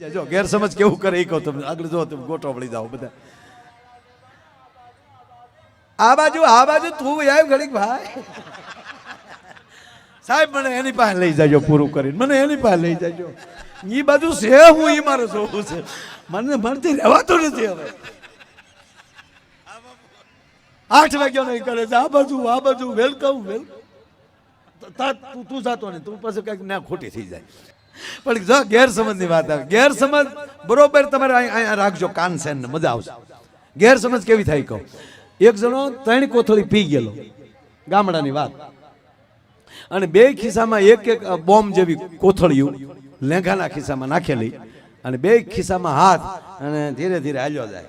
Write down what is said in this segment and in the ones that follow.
જો ગેરસમજ કેવું કરે એ કહો તમને. આગળ જો, તમે ગોટો વળી જાઓ બધા. આ બાજુ આ બાજુ તું આવ્યો ઘડીક ભાઈ. સાહેબ, મને એની પાસે લઈ જાજો પૂરું કરીને. મને એની પાસે લઈ જાજો. એ બાજુ છે હું એ મારે જોવું છે. મને મનથી રહેવાતો નથી હવે. આઠ વાગ્યા નહીં કરે છે. આ બાજુ આ બાજુ વેલકમ વેલકમ તું તું જાતો નહીં. તું પછી કંઈક ના ખોટી થઈ જાય. પણ જો ગેરસમજની વાત આવે, ગેરસમજ બરોબર તમારે અહીં- અહીંયા રાખજો, કાન સેન મજા આવશે. ગેરસમજ કેવી થાય કહો? એક જણો ત્રણ કોથળી પી ગયેલો, ગામડાની વાત. અને બે ખિસ્સામાં એક એક બોમ્બ જેવી કોથળીઓ લેંઘાના ખિસ્સામાં નાખેલી અને બે ખિસ્સામાં હાથ અને ધીરે ધીરે હાલ્યો જાય.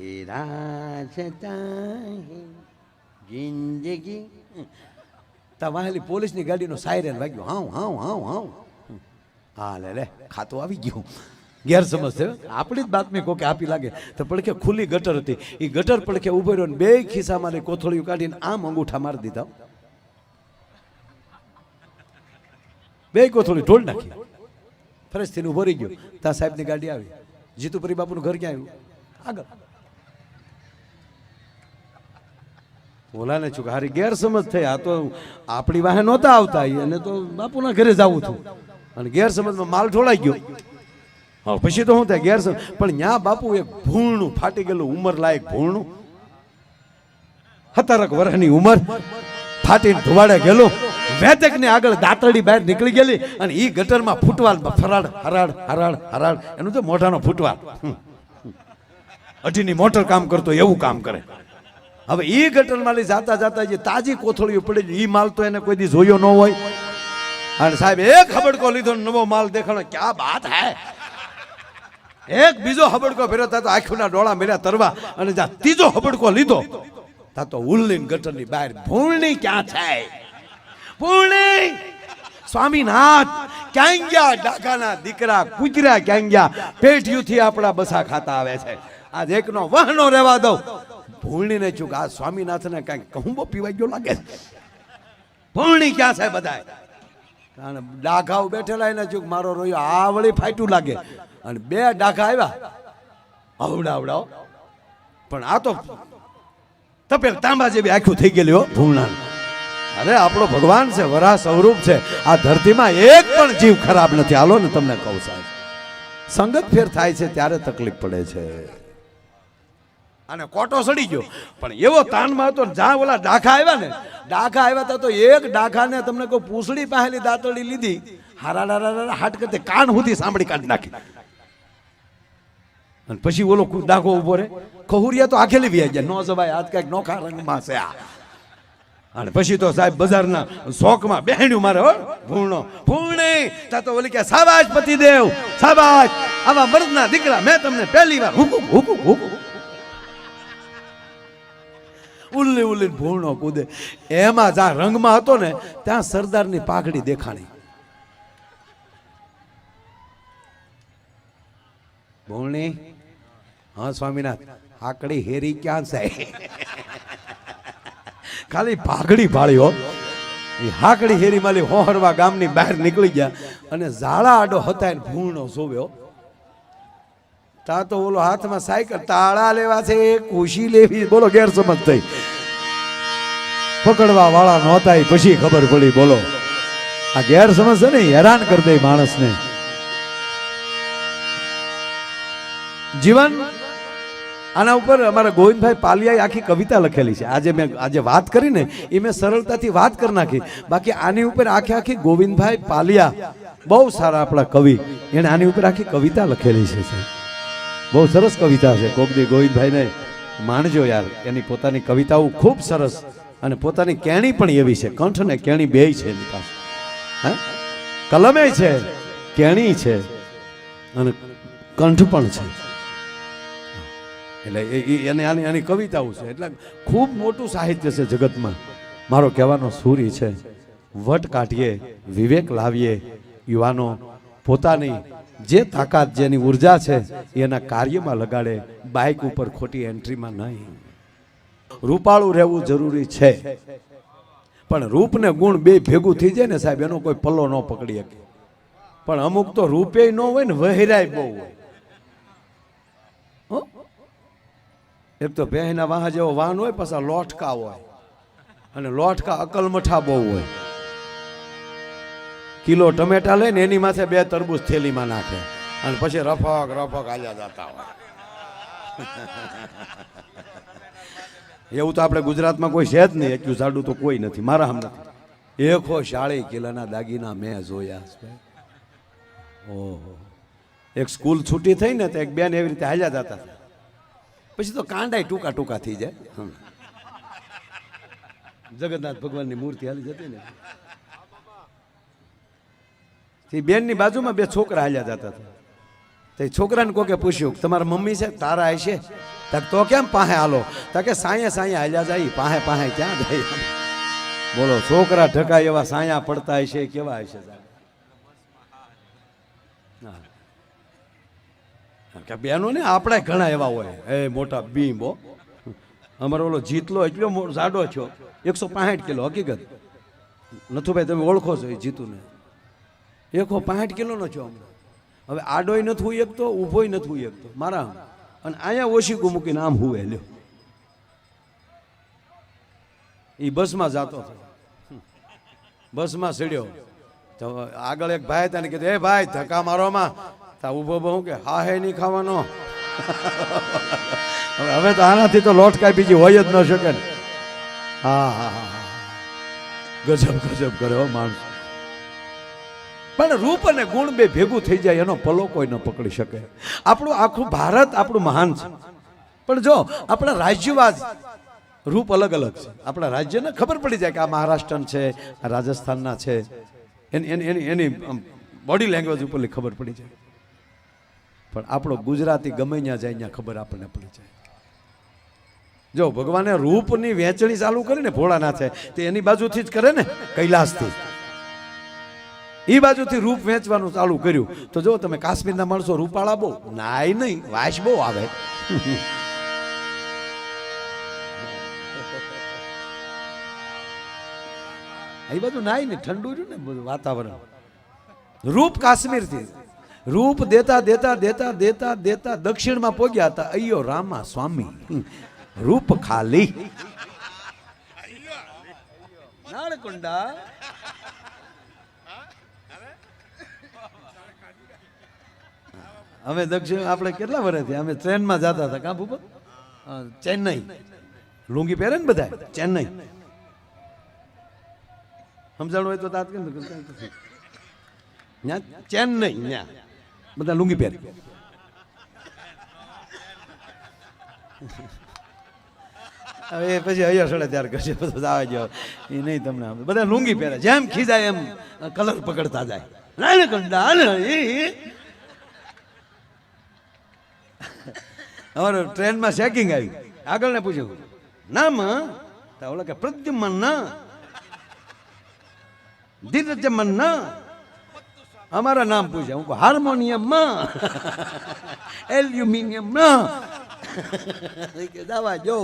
એ રાજતાહી વાહેલી પોલીસની ગાડીનો સાયરન વાગ્યો. હાઉ હાઉ હાઉ હાઉ. હા, લે લે, ખાતું આવી ગયું. ગેરસમજ થયો આપણી જ બાતમી કોકે આપી લાગે. તો પડખે ખુલ્લી ગટર હતી. એ ગટર પડખે ઊભો રહ્યો બે ખિસ્સામાં કોથળીઓ કાઢીને આમ અંગૂઠા મારી દીધા. બે કોથળી ઢોળ નાખી. ફરજથી ઊભો રહી ગયો. ત્યાં સાહેબની ગાડી આવી. જીતુપરી બાપુનું ઘર ક્યાં આવ્યું? આગળ. ઓલાને છું હારી ગેરસમજ થઈ. આ તો આપણી વાહે નહોતા આવતા. એને તો બાપુના ઘરે જવું હતું. અને ગેરસમજમાં માલ ઢોળાઈ ગયો. હા પછી તો શું થાય? ગેરસમજ. પણ ન્યા બાપુ એક ભૂણનું ફાટી ગયેલું ઉંમર લાયક ભૂણનું હતારક વર્ષની ઉંમર ફાટીને ધુવાડે ગયેલું. વેતકની આગળ દાંતરડી બહાર નીકળી ગયેલી અને એ ગટરમાં ફૂટવાલ ફરાડ હરાડ હરાડ હરાડ એનું તો મોઢાનો ફૂટવાલ. અઢીની મોટર કામ કરતો એવું કામ કરે. હવે એ ગટરમાંથી જાતા જાતા જે તાજી કોથળીઓ પડી એ માલ તો એને કોઈ દી જોયો ન હોય. અને સાહેબ એક હબડકો લીધો નવો માલ દેખાણો, ક્યાં બાત હે? એક બીજો હબડકો ફેરવતા તા આંખોના ડોળા મેળ્યા તરવા અને જ્યાં ત્રીજો હબડકો લીધો. તા તો ઉલ્લી ગટરની બહાર ભૂલની ક્યાં થાય ભૂલની સ્વામીનાથ, ક્યાં ગયા? ડાકાના દીકરા, કુતરા ક્યાં ગયા? પેઢીઓથી આપણા બસા ખાતા આવે છે. આજ એકનો વહનો રહેવા દો છું કે આ સ્વામીનાથને કાંઈક કહુંબો પીવાઈ ગયો લાગે ભૂણી ક્યાં છે બધા અને ડાઘાઓ બેઠેલા એને છું મારો રોયો આ વળી ફાટ્યું લાગે. અને બે ડાઘા આવ્યા. આવડાવડાવ પણ આ તો તપેલ તાંબા જેવી આખું થઈ ગયેલી હો ભૂલણા અરે આપણો ભગવાન છે વરા સ્વરૂપ છે. આ ધરતીમાં એક પણ જીવ ખરાબ નથી. હાલો ને તમને કહું સાહેબ. સંગત ફેર થાય છે ત્યારે તકલીફ પડે છે. અને કોટો સડી ગયો. પણ એવો તાનમાં હતો જ્યાં ઓલા ડાખા આવ્યા ને, ડાખા આવ્યા તા તો એક ડાખાને તમને કોઈ પૂંસડી પાહેલી દાંતળી લીધી. હારા હારા હાટ કરતે કાન સુધી સાંભળી કાઢી નાખી. અને પછી ઓલો ડાખો ઊભો રે. ખહુરિયા તો આખેલી વ્યા ગયા. નો જવાય, આજ કંઈક નોખા રંગમાં છે આ. અને પછી તો સાહેબ બજારના શોખમાં બેહણ્યું મારે, હો, ભૂણો. ભૂણે. તા તો ઓલી કે સાબાજ પતિદેવ સાબાજ આવા મર્દના દીકરા મેં તમને પહેલી વાર. હુકુમ હુકુમ હુકુમ ઉલ્લી ઉલ્લી ભૂણો કૂદે. એમાં જ્યાં રંગમાં હતો ને, ત્યાં સરદારની પાઘડી દેખાણી. ભૂણી હા, સ્વામિનાથ. આકડી હેરી ક્યાં છે? ખાલી પાઘડી ભાળી હો. એ હાકડી હેરી માલી હોહરવા ગામની બહાર નીકળી ગયા અને ઝાડા આડો હતા એને ભૂણો જોવ્યો તા તો ઓલો હાથમાં સાયકલ તાળા લેવા છે ખુશી લેવી બોલો, ગેરસમજ થઈ. પકડવા વાળા નહોતા પછી ખબર પડી, બોલો. આ ગેરસમજ છે ને હેરાન કરી દે માણસને. જીવન, આના ઉપર અમારા ગોવિંદભાઈ પાલિયાએ આખી કવિતા લખેલી છે. આજે મેં, આજે વાત કરી ને એ મેં સરળતાથી વાત કરી નાખી. બાકી આની ઉપર આખી આખી ગોવિંદભાઈ પાલિયા, બહુ સારા આપણા કવિ. એણે આની ઉપર આખી કવિતા લખેલી છે બહુ સરસ કવિતા છે. કોકદી ગોવિંદભાઈને માણજો યાર. એની પોતાની કવિતાઓ ખૂબ સરસ અને પોતાની કેણી પણ એવી છે. કંઠ ને કેણી બેય છે એની પાસે. હે? કલમે છે, કેણી છે અને કંઠ પણ છે. એટલે એ એને આની આની કવિતાઓ છે. એટલે ખૂબ મોટું સાહિત્ય છે જગતમાં. મારો કહેવાનો સૂરી છે, વટ કાઢીએ, વિવેક લાવીએ, યુવાનો પોતાની જે તાકાત, જેની ઊર્જા છે, એના કાર્યમાં લગાડે, બાઇક ઉપર ખોટી એન્ટ્રીમાં નહીં. રૂપાળું રહેવું જરૂરી છે. પણ રૂપ ને ગુણ બે ભેગું થઈ જાય ને સાહેબ, એનો કોઈ પલ્લો ન પકડી શકે. પણ અમુક તો રૂપે ન હોય ને વહેરાય બહુ હોય? એક તો ભેંના વાહ જેવો વાહન હોય, પાછા લોટકા હોય. અને લોટકા અકલમઠા બહુ હોય. કિલો ટમેટા લઈને એની માથે બે તરબૂચ થેલીમાં નાખે. અને પછી રફક રફક આજા જતા હોય. એવું તો આપણે ગુજરાતમાં કોઈ છે જ નહીં. એટલું જાડું તો કોઈ નથી. મારા હમ નથી. એકો શાળી કિલ્લાના દાગીના મેં જોયા છે ઓહો. એક સ્કૂલ છૂટી થઈ ને તો એક બેન એવી રીતે હાલ્યા જતા પછી તો કાંડાય ટૂંકા ટૂંકા થઈ જાય. જગન્નાથ ભગવાનની મૂર્તિ હાલી જતી ને. તે બેનની બાજુમાં બે છોકરા હાલ્યા જતા હતા. તે છોકરાને કોકે પૂછ્યું, તમારા મમ્મી છે? તારા છે? તક તો કેમ પાહે હાલો? તકે સાંયે સાંયે હાલ્યા જાય, પાહે પાહે ક્યાં જાય? બોલો, છોકરા ઢકાય એવા સાયા પડતા હશે, કેવા હશે. કે બેનો ને, આપણે ઘણા એવા હોય. એ મોટા બીંબો અમારો ઓલો જીતલો એટલો જાડો છો એકસો પાંસઠ કિલો, હકીકત. નથુભાઈ, તમે ઓળખો છો એ જીતુને? એકસો પાંસઠ કિલોનો છો હમણાં. હવે આડોય નથી એક તો, ઊભોય નથી એક તો, મારા અને અહીંયા ઓશીકું મૂકીને આમ હુવે, લ્યો. એ બસમાં જાતો હતો. બસમાં ચડ્યો તો આગળ એક ભાઈ તને કીધું, એ ભાઈ, ધક્કા મારોમાં. તા ઊભો બહુ કે, હા, હે, નહીં ખાવાનો. હવે તો આનાથી તો લોટ કાંઈ બીજી હોય જ ન શકે હા હા હા હા. ગજબ ગજબ કરે હો માણસ. પણ રૂપ અને ગુણ બે ભેગું થઈ જાય, એનો પલો કોઈ ન પકડી શકે. આપણું આખું ભારત આપણું મહાન છે. પણ જો, આપણા રાજ્યવાદ રૂપ અલગ અલગ છે. આપણા રાજ્યને ખબર પડી જાય કે આ મહારાષ્ટ્રન છે, આ રાજસ્થાનના છે. એની એની એની એની બોડી લેંગ્વેજ ઉપરની ખબર પડી જાય. પણ આપણો ગુજરાતી ગમે ત્યાં જાય, ત્યાં ખબર આપણને પડી જાય. જો ભગવાને રૂપની વહેંચણી ચાલુ કરી ને ભોળાનાથે તે એની બાજુથી જ કરે ને, કૈલાસથી એ બાજુથી રૂપ વેચવાનું ચાલુ કર્યું. તો જો તમે કાશ્મીરના માણસો રૂપાળા બહુ? નાય નહીં, વાસ બહુ આવે. એ બધું નાય ને ઠંડુ જ ને વાતાવરણ. રૂપ કાશ્મીરથી. રૂપ દેતા દેતા દેતા દેતા દેતા દક્ષિણમાં પહોંચ્યા હતા. અયો રામા સ્વામી. રૂપ ખાલી. નાળકુંડા અમે દક્ષિણ આપણે કેટલા વર્ષથી અમે ટ્રેનમાં જતા હતા. કાં ભૂપત? ચેન્નઈ. લુંગી પહેરે ને બધા ચેન્નઈ. સમજાણું હોય તો તાત ત્યાં ચેન્નઈ ત્યાં બધા લુંગી પહેરે. હવે એ પછી અહીંયા સડે ત્યાર કરશે બધું આવે. જાવ એ નહીં તમને બધા લુંગી પહેરે. જેમ ખીજાય એમ કલર પકડતા જાય. ના ને કંડા એ. અમારે ટ્રેનમાં ચેકિંગ આવ્યું આગળ ને પૂછ્યું. માં તો ઓલા કે પ્રદ્યુમન ના ધીરજમન ના અમારા નામ પૂછ્યા. હું હાર્મોનિયમમાં એલ્યુમિનિયમ ના કે, દાવા જો.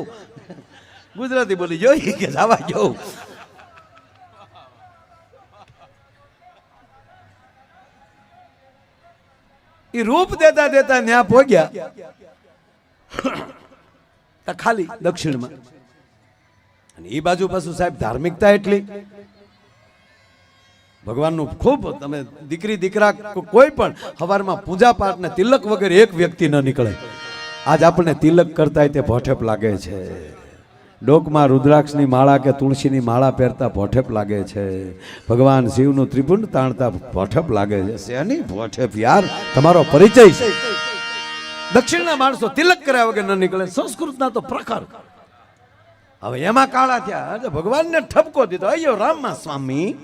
ગુજરાતી બોલી જોઈ કે, દાવા જો. એ રૂપ દેતા દેતા ત્યાં પહોંચ્યા ખાલી દક્ષિણમાં. અને એ બાજુ પાછું સાહેબ ધાર્મિકતા એટલી. ભગવાનનું ખૂબ તમે દીકરી, દીકરા કોઈ પણ સવારમાં પૂજા પાઠ ને તિલક વગર એક વ્યક્તિ ન નીકળે. આજ આપણને તિલક કરતા તે ભોઠેપ લાગે છે. ડોકમાં રુદ્રાક્ષની માળા કે તુલસીની માળા પહેરતા ભોઠેપ લાગે છે. ભગવાન શિવનું ત્રિપુંડ તાણતા ભોઠેપ લાગે છે. શેની ભોઠેપ યાર? તમારો પરિચય છે. દક્ષિણના માણસો તિલક કર્યા વગર ન નીકળે. સંસ્કૃતના તો પ્રખર. હવે એમાં કાળા થયા. ભગવાનને ઠપકો દીધો. અયો રામમાં સ્વામી.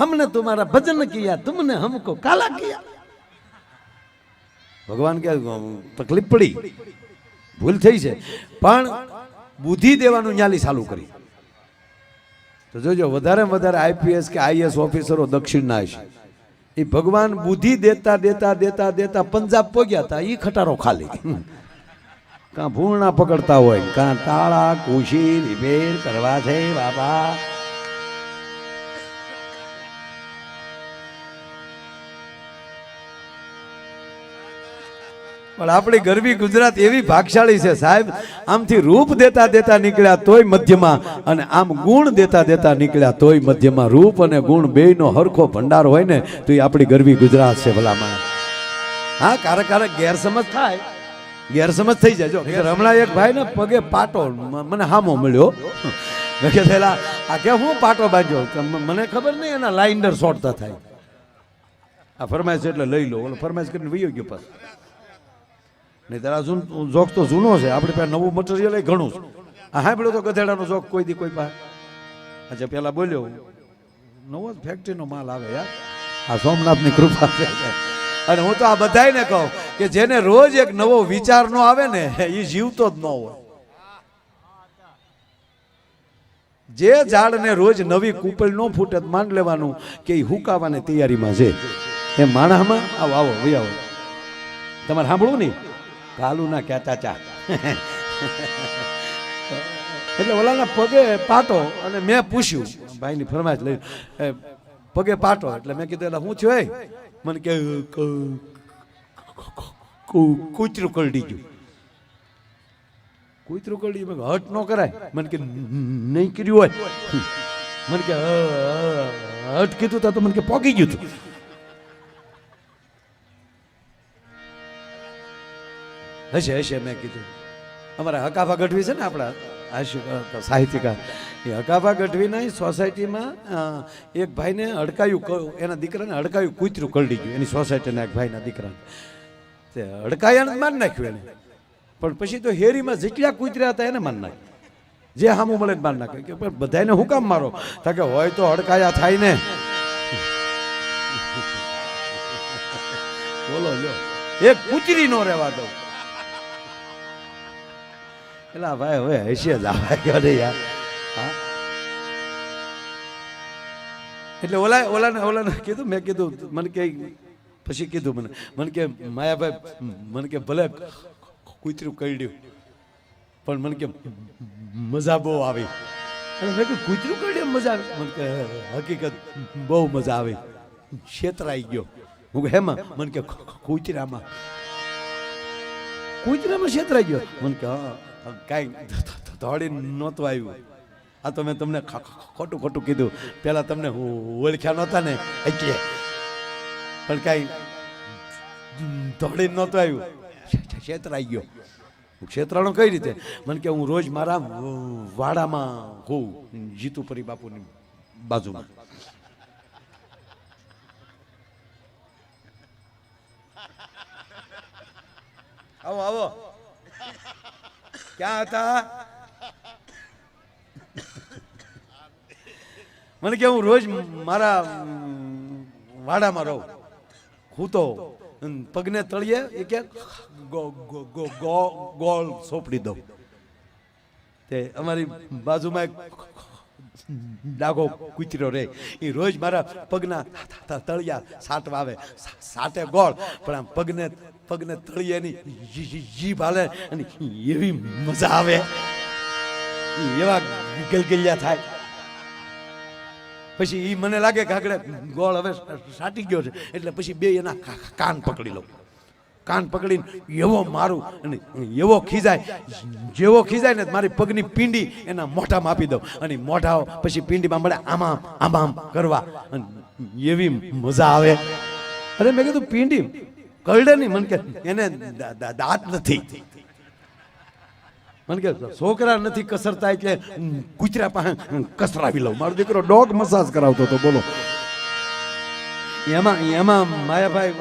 હમને તમારા ભજન કિયા, તમને હમકો કાલા કિયા. ભગવાન કે તકલીફ પડી. ભૂલ થઈ છે. પણ બુદ્ધિ દેવાનું ન્યાલી ચાલુ કરી. તો જોજો વધારે વધારે આઈપીએસ કે આઈએસ ઓફિસરો દક્ષિણના હશે. એ ભગવાન બુદ્ધિ દેતા દેતા દેતા દેતા પંજાબ પોગ્યા હતા એ ખટારો ખાલી. કાં ભૂણા પકડતા હોય, કાં તાળા, કુશી, રિપેર કરવા છે બાબા પણ આપણી ગરબી ગુજરાત એવી ભાગશાળી છે સાહેબ, આમથી રૂપ દેતા દેતા નીકળ્યા તોય મધ્યમાં અને આમ ગુણ દેતા દેતા નીકળ્યા તોય મધ્યમાં. રૂપ અને ગુણ બેયનો હરખો ભંડાર હોય ને તો એ આપણી ગરબી ગુજરાત છે ભલામાં હા ક્યારેક ક્યારેક ગેરસમજ થાય. ગેરસમજ થઈ જાય. જો હમણાં એક ભાઈ ને પગે પાટો મને હામો મળ્યો. મેં કે થયેલા આ કે હું પાટો બાંધ્યો? મને ખબર નહીં એના લાઇન્ડર શોર્ટતા થાય. આ ફરમાઈશ એટલે લઈ લો. ઓલો ફરમાઈશ કરીને વયો ગયો પાછો. નહીં તારા જૂન જોક તો જૂનો છે. આપણી પાસે નવું મટીરિયલ ઘણું છે. આ સાંભળ્યો તો ગધેડાનો જોક કોઈ દી કોઈ પાસે અચ્છા પેલા બોલ્યો, નવો જ ફેક્ટરીનો માલ આવે યાર. આ સોમનાથની કૃપા છે. અને હું તો આ બધાને કહું કે જેને રોજ એક નવો વિચાર નો આવે ને એ જીવતો જ ન હોય. જે ઝાડને રોજ નવી કૂપળ ન ફૂટે માન લેવાનું કે એ હુકાવાની તૈયારીમાં છે. એ માણસમાં, આવો આવો ભાઈ આવો. તમારે સાંભળવું નહીં? કાલુ ના કહેતા ચા. એટલે ઓલાના પગે પાટો અને મેં પૂછ્યું ભાઈની ફરમાઈશ લઈ પગે પાટો. એટલે મેં કીધું એટલે હું છું મને કે કૂતરું કરડી ગયું. કૂતરું કરડી મેં હટ ન કરાય. મને કે નહીં કર્યું હોય. મને કે "હ, હ, હટ કીધું તા મને કે પોગી ગયું તું. હશે હશે મેં કીધું. અમારા હકાભા ગઢવી છે ને આપણા સાહિત્યકાર. એ હકાભા ગઢવીના સોસાયટીમાં એક ભાઈને હડકાયું ક- એના દીકરાને હડકાયું કૂતરું કરડી ગયું, એની સોસાયટીના એક ભાઈના દીકરાને. તે અડકાયા મારી નાખ્યું એને. પણ પછી તો હેરીમાં જેટલા કૂતર્યા હતા એને માન નાખ્યું. જે હામું મળે માન નાખે કે પણ બધાને હું કામ મારો? કે હોય તો હડકાયા થાય ને. બોલો લો એક કૂતરી નો રહેવા દઉં એલા ભાઈ, હવે હશે જ આવા ગયો ને યાર. હા? એટલે ઓલા, ઓલાને કીધું, મેં કીધું, મને કે, પછી કીધું મને મને કે, માયાભાઈ, મને કે ભલે કૂતરું કરડ્યું, પણ મને કે મજા બહુ આવી. અને મેં કે કૂતરું કરડ્યું મજા આવી? મને કે, હકીકત બહુ મજા આવી. છેતરાઈ ગયો. હું હેમાં? મને કે કૂતરામાં. કૂતરામાં છેતરાઈ ગયો? મને કે, હા. કાંઈ દોડી નહોતું આવ્યું આ તો મેં તમને ખોટું ખોટું કીધું પહેલાં તમને ઓળખ્યા નહોતા ને એટલે પણ કાંઈ દોડી નહોતું આવ્યું ક્ષેત્ર છેતરાઈ ગયો છેતરાણો કઈ રીતે મને કે હું રોજ મારા વાડામાં હોઉં જીતુપરી બાપુની બાજુમાં આવો આવો ક્યાં હતા? મને કે હું રોજ મારા વાડામાં રહું. હું તો પગને તળિયે એ કે ગોળ સોંપડી દઉં. તે અમારી બાજુમાં એક ડાઘો કૂતરો રે. એ રોજ મારા પગના તળિયા સાટવા આવે. સાટે ગોળ, પણ આમ પગને પગને તળિયાની જીભ હાલે અને એવી મજા આવે. એવા ગલગલિયા થાય. પછી એ મને લાગે કે આગળ ગોળ હવે સાટી ગયો છે. એટલે પછી બે એના કાન પકડી લઉં. કાન પકડીને એવો મારું અને એવો ખીજાય. જેવો ખીજાય ને મારી પગની પિંડી એના મોઢામાં આપી દઉં. અને મોઢા પછી પિંડીમાં મળે આમાં આમ કરવા. અને એવી મજા આવે. અરે મેં કીધું પિંડી કરડે નહીં. મને કે, એને દાંત નથી. મને કે, છોકરા નથી કસરતા એટલે કૂતરા પાસે કસરાવી લઉં. મારો દીકરો ડોગ મસાજ કરાવતો હતો. બોલો. એમાં એમાં માયાભાઈ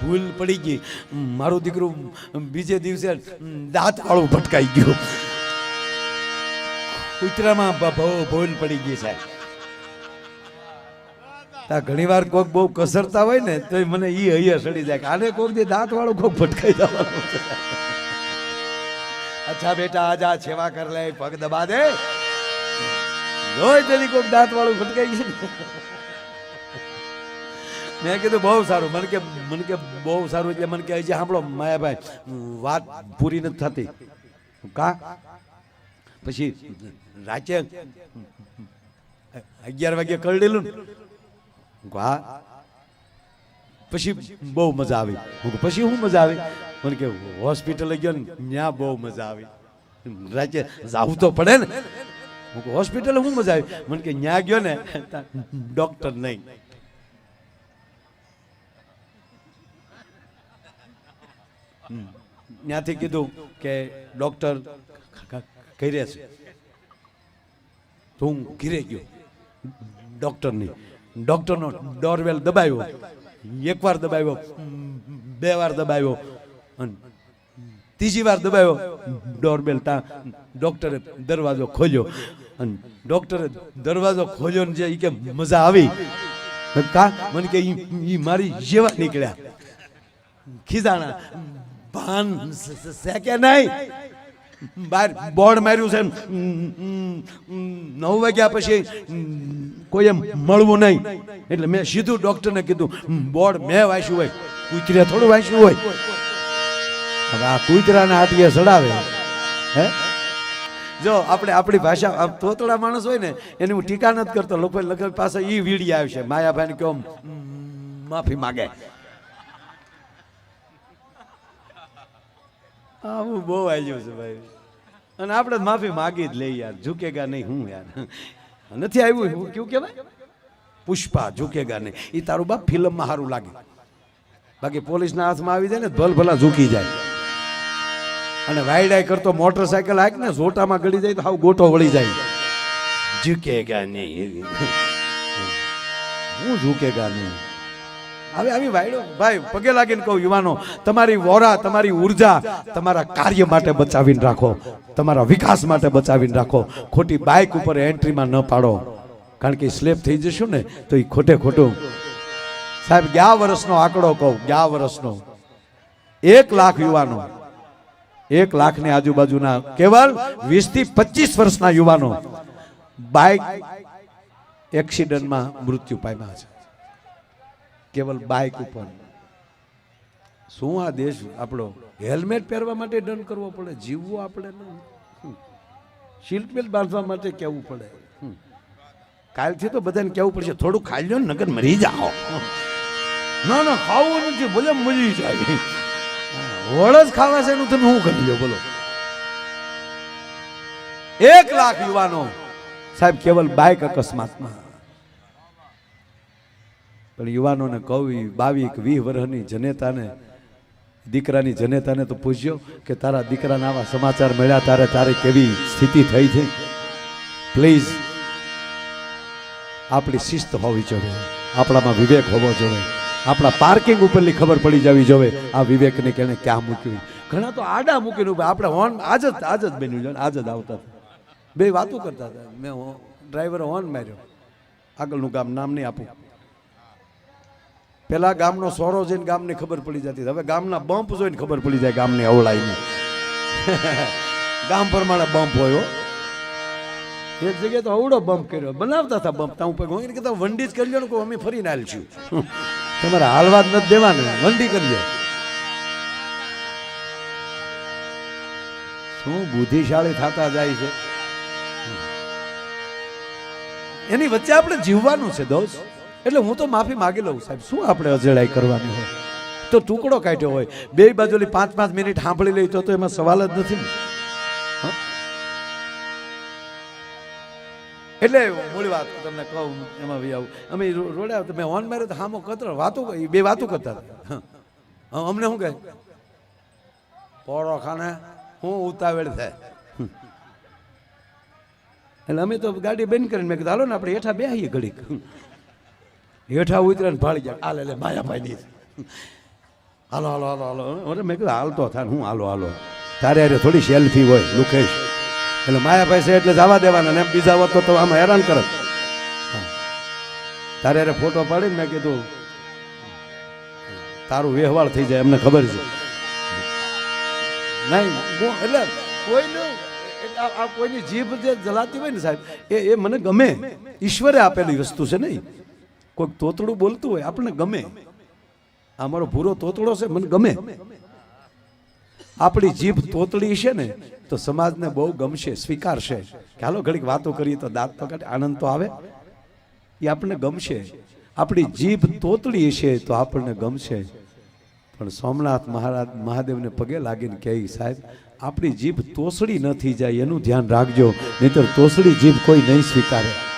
ભૂલ પડી ગઈ. મારું દીકરું બીજે દિવસે દાંત વાળું ભટકાઈ ગયું. કૂતરામાં ભૂલ પડી ગઈ સાહેબ. તા ઘણી વાર કોક બહુ કસરતા હોય ને તો મને એ હૈયા સડી જાય આને કોક જે દાંત વાળું કોક ભટકાઈ જવાનું અચ્છા બેટા, આજા સેવા કર લે, પગ દબા દે. જોઈ તેની કોક દાંત વાળું ભટકાઈ ગયું મેં કીધું બહુ સારું, મને કે મને કે બહુ સારું એટલે મને કે હજી સાંભળો, માયાભાઈ, વાત પૂરી નથી થતી. કા? પછી રાચે અગિયાર વાગે કરડેલું ને. હું કહું, હા પછી બહુ મજા આવી. હું પછી શું મજા આવી? મને કે હોસ્પિટલે ગયો ને ત્યાં બહુ મજા આવી. રાજ્ય જાવું તો પડે ને. હું હોસ્પિટલે શું મજા આવી? મને કે ત્યાં ગયો ને ડોક્ટર નહીં. ત્યાંથી કીધું કે ડોક્ટર ઘરે છે. તો હું ઘીરે ગયો. ડોક્ટરની ડોક્ટરનો ડોરવેલ દબાવ્યો. એકવાર દબાવ્યો, બે વાર દબાવ્યો અને ત્રીજી વાર દબાવ્યો ડોરબેલ તા ડોક્ટરે દરવાજો ખોલ્યો. અને ડોક્ટરે દરવાજો ખોલ્યો ને જે ઈ કે મજા આવી. કા? મને કે, ઈ મારી જેવા નીકળ્યા. ખીજાણા, ભાન સ- સ- કે નહીં? બાર બોર્ડ માર્યું છે નવ વાગ્યા પછી ઉમ, એમ મળવું નહીં. એટલે મેં સીધું ડોક્ટરને કીધું બોર્ડ મેં વાંચ્યું હોય કૂતરે થોડું વાંચ્યું હોય. હવે આ કૂતરાના હાથીએ ચડાવે હે? જો આપણે આપણી ભાષા તોતળા માણસ હોય ને એની હું ટીકા નથી કરતો લોકો લખન પાસે એ વીડી આવશે. માયાભાઈને કહો માફી માગે. આવું બહુ આવ્યું છે ભાઈ. અને આપણે માફી માગી જ લઈ યાર. ઝુકેગા નહીં હું યાર. નથી આવ્યું? કેવું કહેવાય? પુષ્પા ઝુકેગા નહીં. એ તારું બાપ ફિલ્મમાં સારું લાગે. બાકી પોલીસના હાથમાં આવી જાય ને ભલ ભલા ઝૂકી જાય. અને વાયડાય કરતો મોટરસાયકલ હાક ને ઝોટામાં ગળી જાય તો હાવ ગોટો વળી જાય. ઝૂકેગા નહીં. હું ઝુકેગા નહીં. હવે આવી ભાઈડો ભાઈ, પગે લાગીને કહું, યુવાનો, તમારી વોરા, તમારી ઊર્જા તમારા કાર્ય માટે બચાવીને રાખો. તમારા વિકાસ માટે બચાવીને રાખો. ખોટી બાઇક ઉપર એન્ટ્રીમાં ન પાડો. કારણ કે સ્લેપ થઈ જશું ને, તો એ ખોટે ખોટું. સાહેબ, ગયા વર્ષનો આંકડો કહું, ગયા વર્ષનો. એક લાખ યુવાનો, એક લાખની આજુબાજુના, કેવલ વીસથી પચીસ વર્ષના યુવાનો બાઇક એક્સિડન્ટમાં મૃત્યુ પામ્યા છે. કેવલ બાઇક ઉપર. શું આ દેશ આપણો હેલ્મેટ પહેરવા માટે દંડ કરવો પડે? જીવવું આપણે ન. સીટ બેલ્ટ બાંધવા માટે કહેવું પડે. કાલથી તો બધાને કહેવું પડશે, થોડું ખાઈ લો ને નગર મરી જાઓ. ના ના, ખાવું નથી, ભલે મરી જાય. વળ જ ખાવા છે એનું તમે શું કરી લો બોલો. એક લાખ યુવાનો. સાહેબ, કેવલ બાઇક અકસ્માતમાં. પણ યુવાનોને કહું બાવીક વીસ વર્ષની જનેતાને, દીકરાની જનેતાને તો પૂછ્યો કે તારા દીકરાના આવા સમાચાર મળ્યા તારે તારે કેવી સ્થિતિ થઈ છે? પ્લીઝ આપણી શિસ્ત હોવી જોઈએ. આપણામાં વિવેક હોવો જોઈએ. આપણા પાર્કિંગ ઉપરની ખબર પડી જવી જોઈએ. આ વિવેકને કેને ક્યાં મૂક્યું? ઘણા તો આડા મૂકીને ઊભા. આપણે હોર્ન આજ જ આજ જ બન્યું છે આજ જ આવતા બે વાતો કરતા હતા. મેં ડ્રાઈવર હોર્ન માર્યો. આગળનું ગામ નામ નહીં આપું. પેલા ગામનો સોરો જોઈને ગામને ખબર પડી જતી. હવે ગામના બમ્પ જોઈને ખબર પડી જાય ગામની અવળાઈની. ગામ પ્રમાણે બમ્પ હોય એક જગ્યાએ તો અવડો બમ્પ કર્યો. બનાવતા હતા બમ્પ. ત્યાં ઉપર હું કહેતા વંડી જ કરી લો અમે ફરીને હાલશું તમારે હાલવા જ નથી દેવાને. વંડી કરીએ. શું બુદ્ધિશાળી થતા જાય છે? એની વચ્ચે આપણે જીવવાનું છે દોસ્ત. એટલે હું તો માફી માગી લઉં, સાહેબ. શું આપણે અજેડાઈ કરવાની હોય? તો ટુકડો કાઢ્યો હોય. બે બાજુની પાંચ પાંચ મિનિટ સાંભળી લઈ તો એમાં સવાલ જ નથી ને. એટલે મૂળ વાત તમને કહું, એમાં બી આવું. અમે રોડ્યા મેં ઓન માર્યો તો હામો કતરો. વાતો બે વાતો કરતા હતા. અમને શું કહે? પોરો ખાને હું ઉતાવળ થાય. એટલે અમે તો ગાડી બંધ કરીને મેં કીધું, હાલો ને, આપણે હેઠા બેહીએ ઘડીક. હેઠા ઉતરે ને ભાળી જાય. હાલે એટલે માયાભાઈ ની. હાલો હાલો હાલો હાલો. અરે, મેં કીધું, હાલતો થાય હું હાલો હાલો. તારે અરે થોડી સેલ્ફી હોય, લુકેશ. એટલે માયાભાઈ છે એટલે જવા દેવાના ને બીજા હોત તો આમાં હેરાન કરત. તારે અરે ફોટો પાડીને મેં કીધું, તારું વ્યવહાર થઈ જાય, એમને ખબર છે. નહીં એટલે કોઈનું આ કોઈની જીભ જે જલાતી હોય ને સાહેબ, એ એ મને ગમે. ઈશ્વરે આપેલી વસ્તુ છે નહીં કોઈક તોતડું બોલતું હોય, આપણને ગમે. આ મારો ભૂરો તોતડો છે, મને ગમે. આપણી જીભ તોતડી છે ને, તો સમાજને બહુ ગમશે, સ્વીકારશે. કે હાલો, ઘડીક વાતો કરીએ તો દાંત તો આનંદ તો આવે. એ આપણને ગમશે. આપણી જીભ તોતડી છે તો આપણને ગમશે. પણ સોમનાથ મહારાજ, મહાદેવને પગે લાગીને કહે, સાહેબ, આપણી જીભ તોસડી ન થઈ જાય, એનું ધ્યાન રાખજો. નહીતર તોસડી જીભ કોઈ નહીં સ્વીકારે.